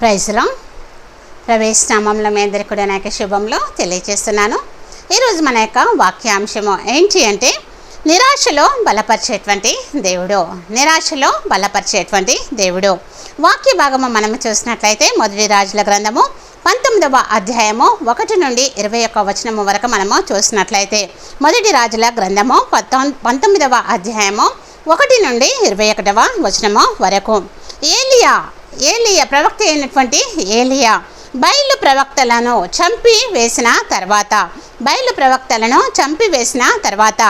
ప్రైజ్లో ప్రవేశనామంలో మీ అందరికీ కూడా నాకు శుభంలో తెలియజేస్తున్నాను. ఈరోజు మన యొక్క వాక్యాంశము ఏంటి అంటే నిరాశలో బలపరిచేటువంటి దేవుడు. నిరాశలో బలపరిచేటువంటి దేవుడు. వాక్య భాగము మనము చూసినట్లయితే మొదటి రాజుల గ్రంథము పంతొమ్మిదవ అధ్యాయము ఒకటి నుండి ఇరవై ఒక్క వచనము వరకు మనము చూసినట్లయితే మొదటి రాజుల గ్రంథము పంతొమ్ పంతొమ్మిదవ అధ్యాయము ఒకటి నుండి ఇరవై ఒకటవ వచనము వరకు. ఏలియా ఏలియా ప్రవక్త అయినటువంటి ఏలియా. బయలు ప్రవక్తలను చంపి వేసిన తర్వాత బయలు ప్రవక్తలను చంపి వేసిన తర్వాత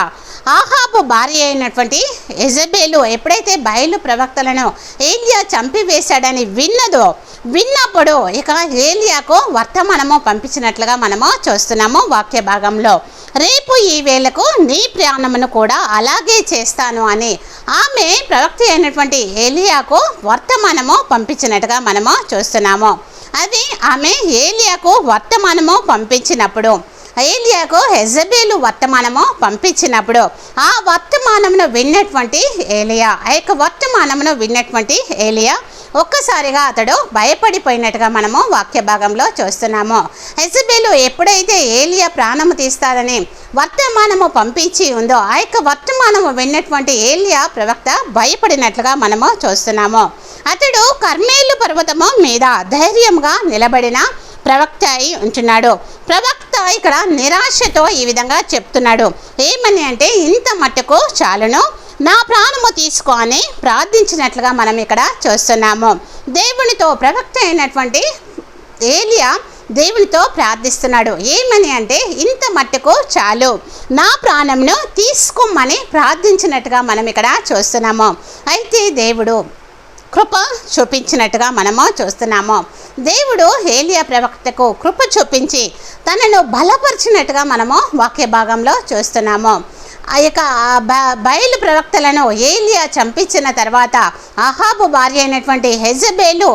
ఆహాబు భార్య అయినటువంటి ఎజబేలు ఎప్పుడైతే బయలు ప్రవక్తలను ఏలియా చంపి వేశాడని విన్నదో విన్నప్పుడు ఇక ఏలియాకు వర్తమానము పంపించినట్లుగా మనము చూస్తున్నాము వాక్య భాగంలో. రేపు ఈ వేళకు నీ ప్రయాణమును కూడా అలాగే చేస్తాను అని ఆమె ప్రవక్త అయినటువంటి ఏలియాకు వర్తమానము పంపించినట్టుగా మనము చూస్తున్నాము. అది ఆమె ఏలియాకు వర్తమానము పంపించినప్పుడు. ఏలియాకు హెజబేలు వర్తమానము పంపించినప్పుడు. ఆ వర్తమానమును విన్నటువంటి ఏలియా ఆ యొక్క వర్తమానమును విన్నటువంటి ఏలియా ఒక్కసారిగా అతడు భయపడిపోయినట్టుగా మనము వాక్య భాగంలో చూస్తున్నాము. హెజబేలు ఎప్పుడైతే ఏలియా ప్రాణము తీస్తారని వర్తమానము పంపించి ఉందో ఆ యొక్క వర్తమానము విన్నటువంటి ఏలియా ప్రవక్త భయపడినట్లుగా మనము చూస్తున్నాము. అతడు కర్మేలు పర్వతము మీద ధైర్యంగా నిలబడిన ప్రవక్త అయి ఉంటున్నాడు. ప్రవక్త ఇక్కడ నిరాశతో ఈ విధంగా చెప్తున్నాడు. ఏమని అంటే ఇంత మట్టుకు చాలును. నా ప్రాణము తీసుకో అని ప్రార్థించినట్లుగా మనం ఇక్కడ చూస్తున్నాము. దేవునితో ప్రవక్త అయినటువంటి ఏలియా దేవునితో ప్రార్థిస్తున్నాడు. ఏమని అంటే ఇంత మట్టుకు చాలు. నా ప్రాణంను తీసుకోమని ప్రార్థించినట్టుగా మనం ఇక్కడ చూస్తున్నాము. అయితే దేవుడు కృప చూపించినట్టుగా మనము చూస్తున్నాము. దేవుడు హేలియా ప్రవక్తకు కృప చూపించి తనను బలపరిచినట్టుగా మనము వాక్య భాగంలో చూస్తున్నాము. ఆ యొక్క బయలు ప్రవక్తలను ఏలియా చంపించిన తర్వాత అహాబు భార్య అయినటువంటి హెజబేలు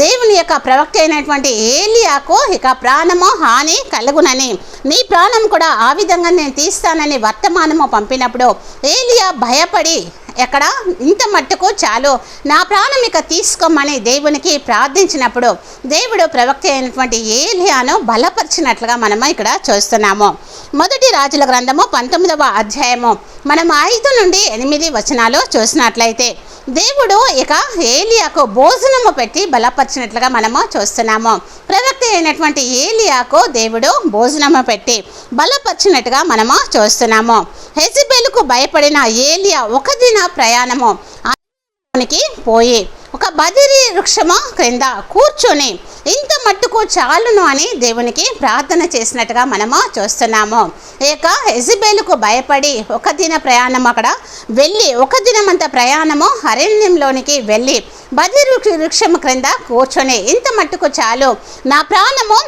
దేవుని యొక్క ప్రవక్త అయినటువంటి ఏలియాకు ఇక ప్రాణము హాని కలుగునని నీ ప్రాణం కూడా ఆ విధంగా నేను తీస్తానని వర్తమానము పంపినప్పుడు ఏలియా భయపడి ఎక్కడ? ఇంత మట్టుకు చాలు. నా ప్రాణం ఇక తీసుకోమని దేవునికి ప్రార్థించినప్పుడు దేవుడు ప్రవక్త అయినటువంటి ఏలియాను బలపరిచినట్లుగా మనము ఇక్కడ చూస్తున్నాము. మొదటి రాజుల గ్రంథము పంతొమ్మిదవ అధ్యాయము. మనం ఐదు నుండి ఎనిమిది వచనాలు చూసినట్లయితే దేవుడు ఇక ఏలియాకు భోజనము పెట్టి బలపరిచినట్లుగా మనము చూస్తున్నాము. ప్రవక్త అయినటువంటి ఏలియాకు దేవుడు భోజనము పెట్టి బలపరిచినట్టుగా మనము చూస్తున్నాము. హెజిబేలుకు భయపడిన ఏలియా ఒక దిన ప్రయాణము పోయి ఒక బదిరి వృక్షము క్రింద కూర్చొని ఇంత మట్టుకు చాలును అని దేవునికి ప్రార్థన చేసినట్టుగా మనము చూస్తున్నాము. ఇక ఎజిబేలుకు భయపడి ఒక దిన ప్రయాణం అక్కడ వెళ్ళి ఒక దినమంత ప్రయాణము అరణ్యంలోనికి వెళ్ళి బదిరి వృక్షము క్రింద కూర్చొని ఇంత మట్టుకు చాలు నా ప్రాణము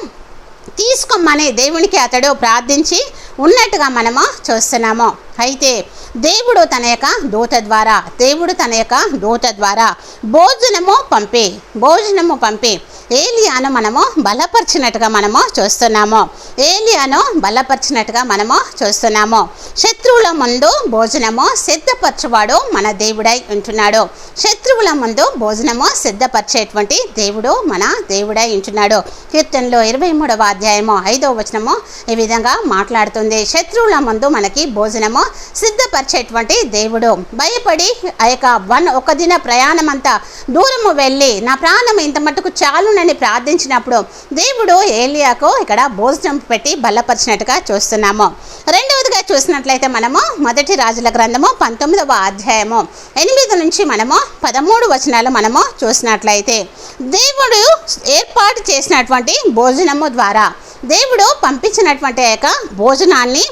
తీసుకోమని దేవునికి అతడు ప్రార్థించి ఉన్నట్టుగా మనము చూస్తున్నాము. అయితే దేవుడు తన యొక్క దూత ద్వారా దేవుడు తన యొక్క దూత ద్వారా భోజనము పంపి భోజనము పంపి ఏలియాను మనము బలపరిచినట్టుగా మనము చూస్తున్నాము. ఏలియాను బలపరిచినట్టుగా మనము చూస్తున్నాము. శత్రువుల ముందు భోజనము సిద్ధపరచువాడు మన దేవుడై ఉంటున్నాడు. శత్రువుల ముందు భోజనము సిద్ధపరిచేటువంటి దేవుడు మన దేవుడై ఉంటున్నాడు. కీర్తనలో ఇరవై మూడవ అధ్యాయము ఐదవ వచనము ఈ విధంగా మాట్లాడుతుంది. శత్రువుల ముందు మనకి భోజనము సిద్ధపరిచేటువంటి దేవుడు. భయపడి ఆ యొక్క వన్ ఒక దిన ప్రయాణమంతా దూరము వెళ్ళి నా ప్రాణం ఇంత మటుకు చాలు చాలునని ప్రార్థించినప్పుడు దేవుడు ఏలియాకు ఇక్కడ భోజనం పెట్టి బలపరిచినట్టుగా చూస్తున్నాము. రెండవదిగా చూసినట్లయితే మనము మొదటి రాజుల గ్రంథము పంతొమ్మిదవ అధ్యాయము. ఎనిమిది నుంచి మనము పదమూడు వచనాలు మనము చూసినట్లయితే దేవుడు ఏర్పాటు చేసినటువంటి భోజనము ద్వారా దేవుడు పంపించినటువంటి యొక్క భోజనాన్ని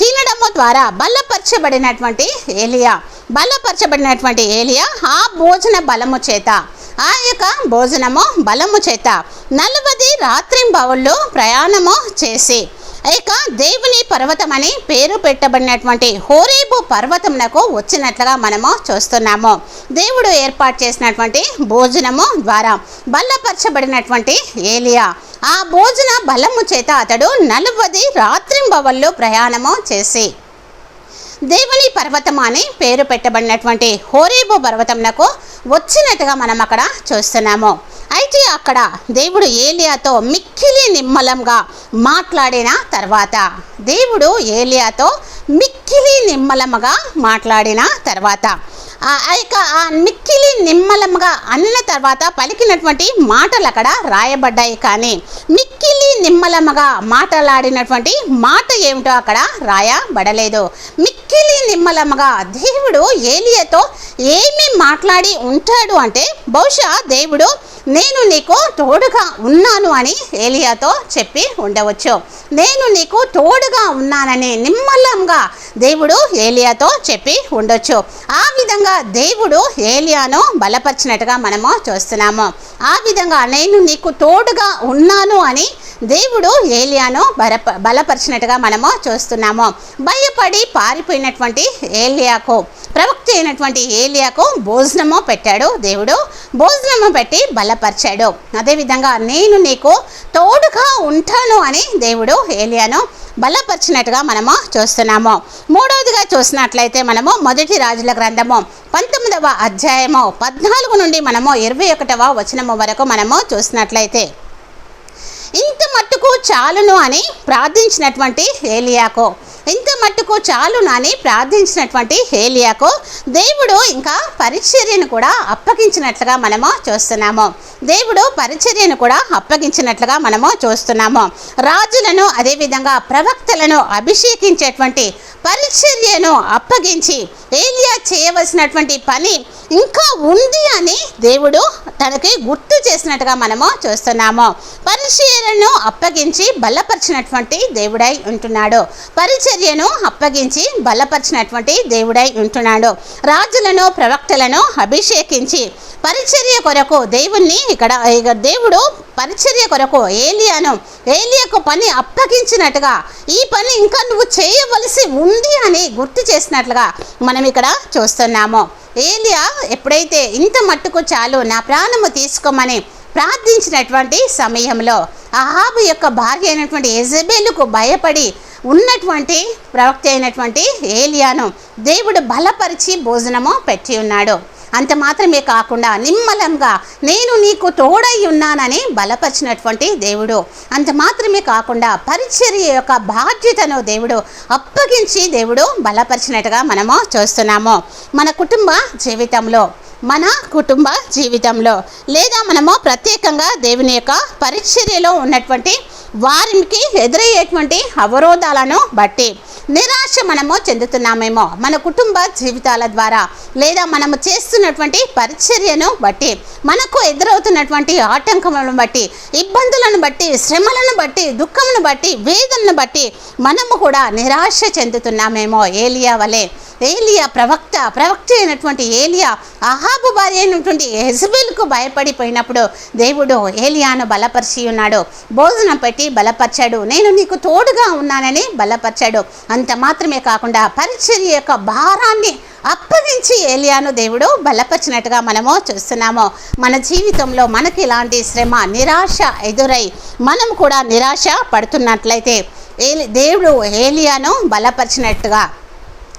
తినడము ద్వారా బలపరచబడినటువంటి ఏలియా. బలపరచబడినటువంటి ఏలియా ఆ భోజన బలము చేత ఆ యొక్క భోజనము బలము చేత నలభది రాత్రింబవుళ్ళు ప్రయాణము చేసి ఇక దేవుని పర్వతం అని పేరు పెట్టబడినటువంటి హోరేబు పర్వతమునకు వచ్చినట్లుగా మనము చూస్తున్నాము. దేవుడు ఏర్పాటు చేసినటువంటి భోజనము ద్వారా బలపరచబడినటువంటి ఏలియా. ఆ భోజన బలము చేత అతడు నలువది రాత్రింబవళ్ళు ప్రయాణము చేసి దేవుని పర్వతం అని పేరు పెట్టబడినటువంటి హోరేబు పర్వతంనకు వచ్చినట్టుగా మనం అక్కడ చూస్తున్నాము. అయితే అక్కడ దేవుడు ఏలియాతో మిక్కిలి నిమ్మలంగా మాట్లాడిన తర్వాత దేవుడు ఏలియాతో మిక్కిలి నిమ్మలముగా మాట్లాడిన తర్వాత ఆ యొక్క ఆ మిక్కిలి నిమ్మలముగా అన్న తర్వాత పలికినటువంటి మాటలు అక్కడ రాయబడ్డాయి. కానీ మిక్కిలి నిమ్మలమ్మగా మాట్లాడినటువంటి మాట ఏమిటో అక్కడ రాయబడలేదు. మిక్కిలి నిమ్మలమ్మగా దేవుడు ఏలియతో ఏమి మాట్లాడి ఉంటాడు అంటే బహుశా దేవుడు నేను నీకు తోడుగా ఉన్నాను అని ఏలియాతో చెప్పి ఉండవచ్చు. నేను నీకు తోడుగా ఉన్నానని నిమ్మలంగా దేవుడు ఏలియాతో చెప్పి ఉండొచ్చు. ఆ విధంగా దేవుడు ఏలియాను బలపరిచినట్టుగా మనము చూస్తున్నాము. ఆ విధంగా నేను నీకు తోడుగా ఉన్నాను అని దేవుడు ఏలియాను బలప బలపరిచినట్టుగా మనము చూస్తున్నాము. భయపడి పారిపోయినటువంటి ఏలియాకు ప్రవక్త అయినటువంటి ఏలియాకు భోజనము పెట్టాడు దేవుడు. భోజనము పెట్టి బలపరిచాడు. అదేవిధంగా నేను నీకు తోడుగా ఉంటాను అని దేవుడు ఏలియాను బలపరిచినట్టుగా మనము చూస్తున్నాము. మూడవదిగా చూసినట్లయితే మనము మొదటి రాజుల గ్రంథము పంతొమ్మిదవ అధ్యాయము పద్నాలుగు నుండి మనము ఇరవై ఒకటవ వచనము వరకు మనము చూసినట్లయితే ఇంత మట్టుకు చాలును అని ప్రార్థించినటువంటి ఏలియాకు ఇంత మట్టుకు చాలును అని ప్రార్థించినటువంటి హేలియాకో. దేవుడు ఇంకా పరిచర్యను కూడా అప్పగించినట్లుగా మనము చూస్తున్నాము. దేవుడు పరిచర్యను కూడా అప్పగించినట్లుగా మనము చూస్తున్నాము. రాజులను అదేవిధంగా ప్రవక్తలను అభిషేకించేటువంటి పరిచర్యను అప్పగించి ఏలియా చేయవలసినటువంటి పని ఇంకా ఉంది అని దేవుడు తనకి గుర్తు చేసినట్టుగా మనము చూస్తున్నాము. పరిచర్యను అప్పగించి బలపరిచినటువంటి దేవుడై ఉంటున్నాడు. పరిచర్యను అప్పగించి బలపరిచినటువంటి దేవుడై ఉంటున్నాడు. రాజులను ప్రవక్తలను అభిషేకించి పరిచర్య కొరకు దేవుణ్ణి ఇక్కడ ఇక దేవుడు పరిచర్య కొరకు ఏలియాను ఏలియాకు పని అప్పగించినట్టుగా ఈ పని ఇంకా నువ్వు చేయవలసి ఉంది అని గుర్తు చేసినట్లుగా మనం ఇక్కడ చూస్తున్నాము. ఏలియా ఎప్పుడైతే ఇంత మట్టుకు చాలు నా ప్రాణము తీసుకోమని ప్రార్థించినటువంటి సమయంలో అహాబు యొక్క భార్య అయినటువంటి ఎజబేలుకు భయపడి ఉన్నటువంటి ప్రవక్త అయినటువంటి ఏలియాను దేవుడు బలపరిచి భోజనము పెట్టి ఉన్నాడు. అంత మాత్రమే కాకుండా నిమ్మలంగా నేను నీకు తోడై ఉన్నానని బలపరిచినటువంటి దేవుడు. అంత మాత్రమే కాకుండా పరిచర్య యొక్క బాధ్యతను దేవుడు అప్పగించి దేవుడు బలపరిచినట్టుగా మనము చూస్తున్నాము. మన కుటుంబ జీవితంలో మన కుటుంబ జీవితంలో లేదా మనము ప్రత్యేకంగా దేవుని యొక్క పరిచర్యలో ఉన్నటువంటి వారికి ఎదురయ్యేటువంటి అవరోధాలను బట్టి నిరాశ మనము చెందుతున్నామేమో. మన కుటుంబ జీవితాల ద్వారా లేదా మనము చేస్తున్నటువంటి పరిచర్యను బట్టి మనకు ఎదురవుతున్నటువంటి ఆటంకములను బట్టి ఇబ్బందులను బట్టి శ్రమలను బట్టి దుఃఖమును బట్టి వేదనను బట్టి మనము కూడా నిరాశ చెందుతున్నామేమో ఏలియా వలె. ఏలియా ప్రవక్త ప్రవక్త అయినటువంటి ఏలియా అహాబు భార్య అయినటువంటి హెజబేల్కు భయపడిపోయినప్పుడు దేవుడు ఏలియాను బలపరిచి ఉన్నాడు. భోజనం పెట్టి బలపరిచాడు. నేను నీకు తోడుగా ఉన్నానని బలపరిచాడు. అంత మాత్రమే కాకుండా పరిచర్య యొక్క భారాన్ని అప్పగించి ఏలియాను దేవుడు బలపరిచినట్టుగా మనము చూస్తున్నాము. మన జీవితంలో మనకి ఇలాంటి శ్రమ నిరాశ ఎదురై మనం కూడా నిరాశ పడుతున్నట్లయితే ఏలి దేవుడు ఏలియాను బలపరిచినట్టుగా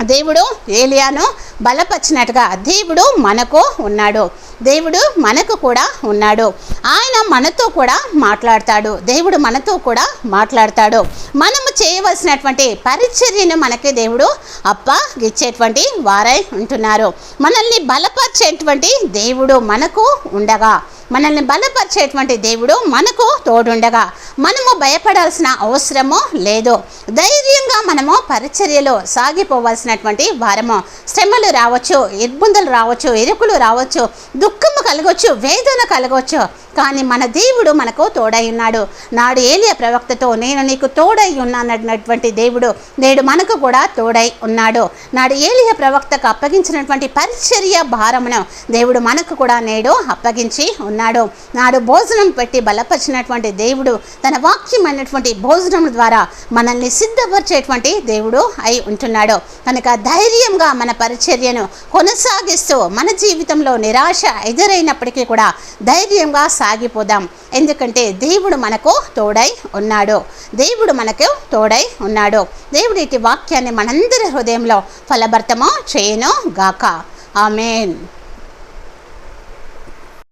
దేవుడు ఏలియాను బలపరిచినట్టుగా దేవుడు మనకు ఉన్నాడు. దేవుడు మనకు కూడా ఉన్నాడు. ఆయన మనతో కూడా మాట్లాడతాడు. దేవుడు మనతో కూడా మాట్లాడతాడు. మనము చేయవలసినటువంటి పరిచర్యను మనకి దేవుడు అప్పగిచ్చేటువంటి వారై ఉంటున్నారు. మనల్ని బలపరిచేటువంటి దేవుడు మనకు ఉండగా మనల్ని బలపరిచేటువంటి దేవుడు మనకు తోడుండగా మనము భయపడాల్సిన అవసరము లేదు. ధైర్యంగా మనము పరిచర్యలో సాగిపోవాల్సినటువంటి వారము శ్రమలు రావచ్చు ఇబ్బందులు రావచ్చు ఎరుకులు రావచ్చు దుఃఖము కలగవచ్చు వేదన కలగవచ్చు కానీ మన దేవుడు మనకు తోడై ఉన్నాడు. నాడు ఏలియ ప్రవక్తతో నేను నీకు తోడై ఉన్నానన్నటువంటి దేవుడు నేడు మనకు కూడా తోడై ఉన్నాడు. నాడు ఏలియ ప్రవక్తకు అప్పగించినటువంటి పరిచర్య భారమును దేవుడు మనకు కూడా నేడు అప్పగించి ఉన్నాడు. నాడు భోజనం పెట్టి బలపరిచినటువంటి దేవుడు తన వాక్యం అయినటువంటి భోజనం ద్వారా మనల్ని సిద్ధపరిచేటువంటి దేవుడు అయి ఉంటున్నాడు. కనుక ధైర్యంగా మన పరిచర్యను కొనసాగిస్తూ మన జీవితంలో నిరాశ ఎదురైనప్పటికీ కూడా ధైర్యంగా సాగిపోదాం. ఎందుకంటే దేవుడు మనకు తోడై ఉన్నాడు. దేవుడు మనకు తోడై ఉన్నాడు. దేవుడి ఇటు వాక్యాన్ని మనందరి హృదయంలో ఫలభర్తమో చేయను గాక. ఆమెన్.